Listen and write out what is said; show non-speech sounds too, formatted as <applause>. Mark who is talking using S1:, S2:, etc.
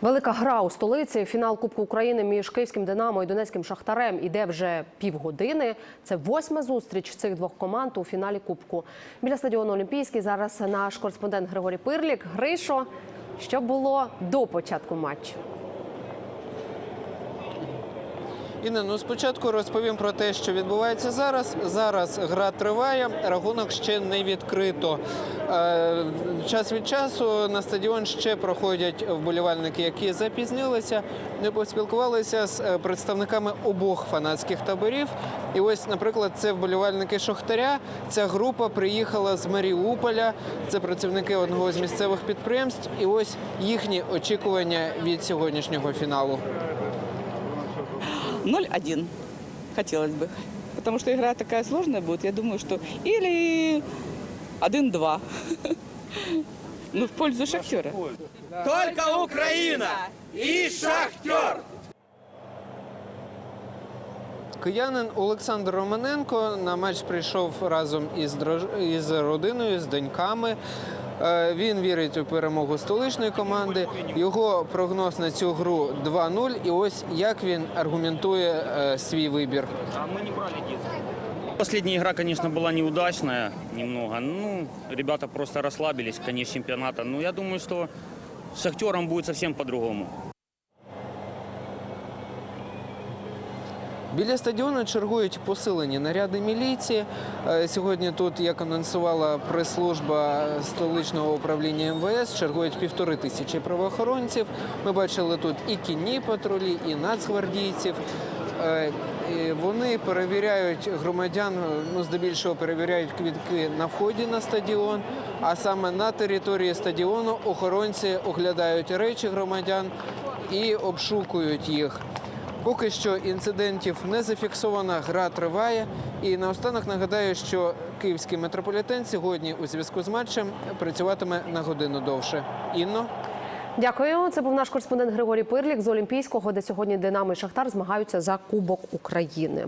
S1: Велика гра у столиці. Фінал Кубку України між київським Динамо і Донецьким Шахтарем іде вже півгодини. Це восьма зустріч цих двох команд у фіналі Кубку. Біля стадіону Олімпійський зараз наш кореспондент Григорій Пирлік. Гришо, що було до початку матчу?
S2: Інна, ну спочатку розповім про те, що відбувається зараз. Зараз гра триває, рахунок ще не відкрито. Е, час від часу на стадіон ще проходять вболівальники, які запізнилися. Ми поспілкувалися з е, представниками обох фанатських таборів. І ось, наприклад, це вболівальники Шохтаря. Ця група приїхала з Маріуполя. Це працівники одного з місцевих підприємств. І ось їхні очікування від сьогоднішнього фіналу.
S3: 0-1 хотелось бы. Потому что игра такая сложная будет. Я думаю, что или 1-2. <laughs> Ну, в пользу Шахтера.
S4: Только Украина и Шахтер!
S2: Киянин Олександр Романенко на матч прийшов разом із дрож- із родиною, з доньками. Е, Він вірить у перемогу столичної команди. Його прогноз на цю гру 2-0. І ось як він аргументує е, свій вибір.
S5: Последняя игра, конечно, была неудачная немного. Ну, ребята просто расслабились, конец чемпионата. Но я думаю, что с Шахтером будет совсем по-другому.
S2: Біля стадіону чергують посилені наряди міліції. Е, Сьогодні тут, як анонсувала прес-служба столичного управління МВС, чергують півтори тисячі правоохоронців. Ми бачили тут і кінні патрулі, і нацгвардійців. Е, Вони перевіряють громадян, ну здебільшого перевіряють квітки на вході на стадіон. А саме на території стадіону охоронці оглядають речі громадян і обшукують їх. Поки що інцидентів не зафіксовано, гра триває. І наостанок нагадаю, що київський метрополітен сьогодні у зв'язку з матчем працюватиме на годину довше. Інно.
S1: Дякую. Це був наш кореспондент Григорій Пирлік з Олімпійського, де сьогодні Динамо і Шахтар змагаються за Кубок України.